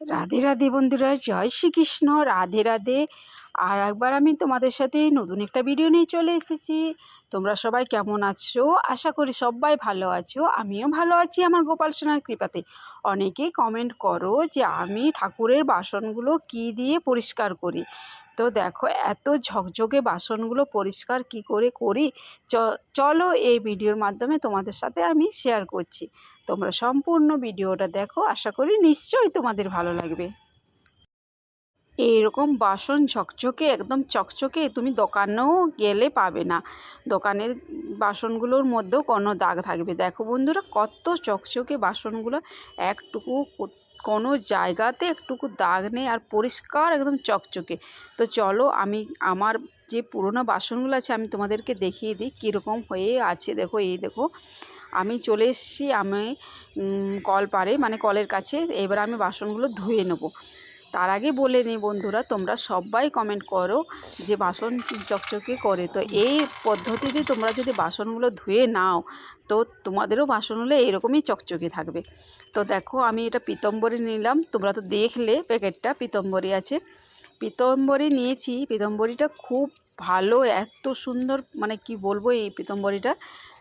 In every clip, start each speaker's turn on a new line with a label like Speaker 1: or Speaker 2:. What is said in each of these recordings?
Speaker 1: রাধে রাধে বন্ধুরা, জয় শ্রীকৃষ্ণ, রাধে রাধে। আর একবার আমি তোমাদের সাথে নতুন একটা ভিডিও নিয়ে চলে এসেছি। তোমরা সবাই কেমন আছো? আশা করি সবাই ভালো আছো। আমিও ভালো আছি আমার গোপাল সোনার কৃপাতে। অনেকেই কমেন্ট করো যে আমি ঠাকুরের বাসনগুলো কি দিয়ে পরিষ্কার করি। তো দেখো, এত ঝকঝকে বাসনগুলো পরিষ্কার কি করে করি? চলো এই ভিডিওর মাধ্যমে তোমাদের সাথে আমি শেয়ার করছি। তোমরা সম্পূর্ণ ভিডিওটা দেখো, আশা করি নিশ্চয়ই তোমাদের ভালো লাগবে। এইরকম বাসন ঝকঝকে, একদম চকচকে, তুমি দোকানেও গেলে পাবে না। দোকানের বাসনগুলোর মধ্যেও কোনো দাগ থাকবে। দেখো বন্ধুরা, কত চকচকে বাসনগুলো, একটুকু কোনো জায়গাতে একটুকু দাগ নেই আর পরিষ্কার একদম চকচকে। তো চলো আমি আমার যে পুরোনো বাসনগুলো আছে আমি তোমাদেরকে দেখিয়ে দিই কীরকম হয়ে আছে। দেখো, এই দেখো, আমি চলে এসেছি আমি কল পারে মানে কলের কাছে। এবার আমি বাসনগুলো ধুয়ে নেব। তার আগে বলে নিই বন্ধুরা, তোমরা সবাই কমেন্ট করো যে বাসন চকচকে করে। তো এই পদ্ধতিতে তোমরা যদি বাসনগুলো ধুয়ে নাও, তো তোমাদেরও বাসন হলে এরকমই চকচকে থাকবে। তো দেখো, আমি এটা পিতম্বরী নিলাম। তোমরা তো দেখলে প্যাকেটটা, পিতম্বরী আছে। পিতম্বরী নিয়েছি। পিতম্বরীটা খুব ভালো, এত সুন্দর মানে কি বলব এই পিতম্বরীটা?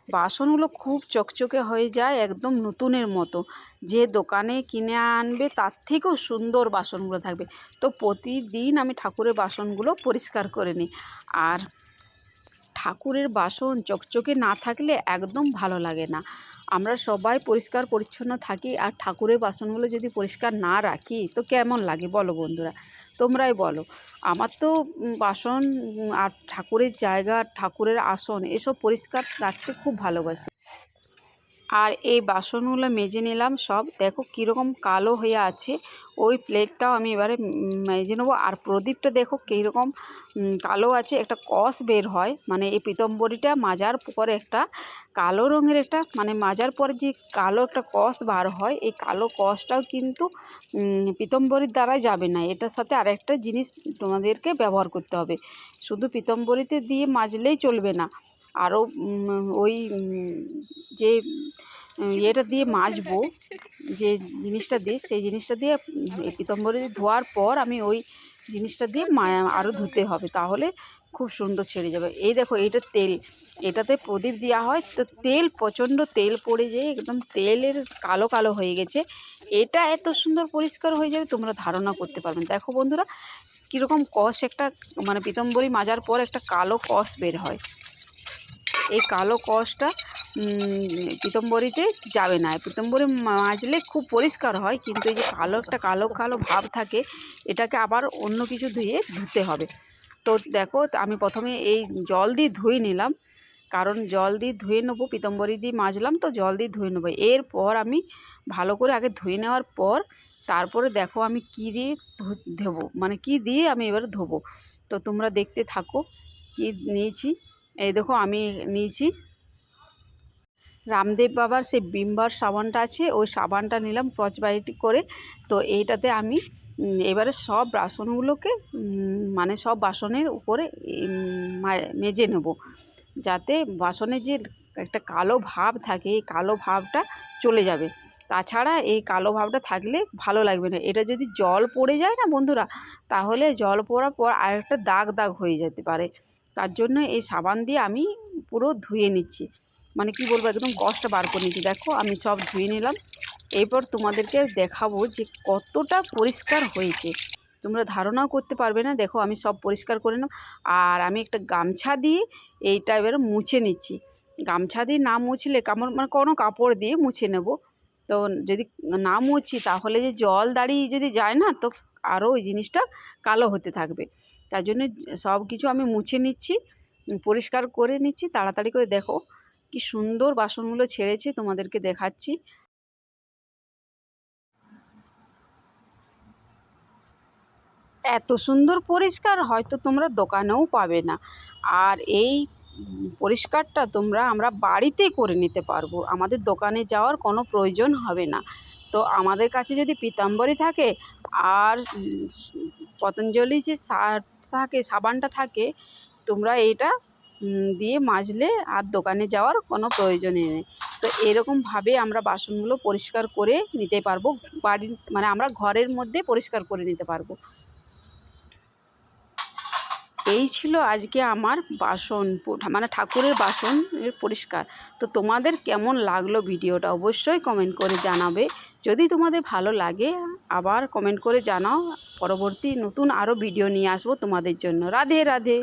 Speaker 1: বাসনগুলো খুব চকচকে হয়ে যায় একদম নতুনের মতো। যে দোকানে কিনে আনবে তার থেকেও সুন্দর বাসনগুলো থাকবে। তো প্রতিদিন আমি ঠাকুরের বাসনগুলো পরিষ্কার করে নিই। আর ঠাকুরের বাসন চকচকে না থাকলে একদম ভালো লাগে না। আমরা সবাই পরিষ্কার, পরিচ্ছন্ন থাকি আর ঠাকুরের বাসনগুলো যদি পরিষ্কার না রাখি, তো কেমন লাগে বলো বন্ধুরা? তোমরাই বলো। আমার তো বাসন আর ঠাকুরের জায়গা, ঠাকুরের আসন, এসব পরিষ্কার রাখতে খুব ভালোবাসি। আর এই বাসনগুলো মেজে নিলাম সব। দেখো কীরকম কালো হয়ে আছে। ওই প্লেটটাও আমি এবারে মেজে নেব। আর প্রদীপটা দেখো কীরকম কালো আছে। একটা কষ বের হয়। মানে এই পিতম্বরীটা মাজার পরে একটা কালো রঙের একটা মানে মাজার পরে যে কালো একটা কষ বার হয়, এই কালো কষটাও কিন্তু পিতম্বরীর দ্বারাই যাবে না। এটার সাথে আরেকটা জিনিস তোমাদেরকে ব্যবহার করতে হবে। শুধু পিতম্বরীতে দিয়ে মাজলেই চলবে না। আরও ওই যে ইয়েটা দিয়ে মাজবো, যে জিনিসটা দিয়ে, সেই জিনিসটা দিয়ে পিতম্বরী ধোয়ার পর আমি ওই জিনিসটা দিয়ে মা আরও ধুতে হবে, তাহলে খুব সুন্দর ছেড়ে যাবে। এই দেখো, এইটা তেল, এটাতে প্রদীপ দেওয়া হয়, তো তেল, প্রচণ্ড তেল পড়ে যায় একদম তেলের কালো কালো হয়ে গেছে। এটা এত সুন্দর পরিষ্কার হয়ে যাবে, তোমরা ধারণা করতে পারবে দেখো বন্ধুরা, কীরকম কষ একটা মানে পিতম্বরী মাজার পর একটা কালো কষ বের হয়। এই কালো কষটা পিতম্বরীতে যাবে না। পিতম্বরী মাজলে খুব পরিষ্কার হয়, কিন্তু এই যে কালো, একটা কালো কালো ভাব থাকে, এটাকে আবার অন্য কিছু ধুয়ে ধুতে হবে। তো দেখো, আমি প্রথমে এই জল দিয়ে ধুয়ে নিলাম, কারণ জল দিয়ে ধুয়ে নেব, পিতম্বরী দিয়ে মাজলাম, তো জল দিয়ে ধুয়ে নেব। এরপর আমি ভালো করে আগে ধুয়ে নেওয়ার পর, তারপরে দেখো আমি কী দিয়ে ধু- ধোবো মানে কী দিয়ে আমি এবার ধোবো। তো তোমরা দেখতে থাকো, কী নিয়েছি। এই দেখো আমি নিয়েছি। রামদেব বাবার সেই বিমবার সাবানটা আছে, ওই সাবানটা নিলাম ক্রচ বাইট করে। তো এইটাতে আমি এবারে সব বাসনগুলোকে মানে সব বাসনের উপরে মেজে নেব। যাতে বাসনে যে একটা কালো ভাব থাকে, এই কালো ভাবটা চলে যাবে। তাছাড়া এই কালো ভাবটা থাকলে ভালো লাগবে না। এটা যদি জল পড়ে যায় না বন্ধুরা, তাহলে জল পড়ার পর আরেকটা দাগ দাগ হয়ে যেতে পারে। তার জন্য এই সাবান দিয়ে আমি পুরো ধুয়ে নিচ্ছি। মানে কি বলব, একদম কষ্ট বার করে নিচ্ছি। দেখো, আমি সব ধুয়ে নিলাম। এরপর তোমাদেরকে দেখাবো যে কতটা পরিষ্কার হয়েছে। তোমরা ধারণাও করতে পারবে না। দেখো, আমি সব পরিষ্কার করে নিলাম। আর আমি একটা গামছা দিয়ে এইটা এবারে মুছে নিচ্ছি। গামছা দিয়ে না মুছলে কামড় মানে কোনো কাপড় দিয়ে মুছে নেব। তো যদি না মুছি, তাহলে যে জল দাঁড়িয়ে যদি যায় না, তো আরও ওই জিনিসটা কালো হতে থাকবে। তার জন্য সব কিছু আমি মুছে নিচ্ছি, পরিষ্কার করে নিচ্ছি, তাড়াতাড়ি করে দেখো কি সুন্দর বাসনগুলো ছেড়েছে, তোমাদেরকে দেখাচ্ছি। এত সুন্দর পরিষ্কার হয়তো তোমরা দোকানেও পাবে না। আর এই পরিষ্কারটা তোমরা আমরা বাড়িতেই করে নিতে পারব, আমাদের দোকানে যাওয়ার কোনো প্রয়োজন হবে না। তো আমাদের কাছে যদি পিতাম্বরী থাকে আর পতঞ্জলি যে সার থাকে সাবানটা থাকে তোমরা উম, দিয়ে মাজলে আর দোকানে যাওয়ার কোনো প্রয়োজনই নেই। তো এরকমভাবে আমরা বাসনগুলো পরিষ্কার করে নিতে পারব বাড়ির মানে আমরা ঘরের মধ্যে পরিষ্কার করে নিতে পারব। এই ছিল আজকে আমার বাসন মানে ঠাকুরের বাসন পরিষ্কার। তো তোমাদের কেমন লাগল ভিডিওটা অবশ্যই কমেন্ট করে জানাবে। যদি তোমাদের ভালো লাগে আবার কমেন্ট করে জানাও। পরবর্তী নতুন আরও ভিডিও নিয়ে আসব তোমাদের জন্য। রাধে রাধে।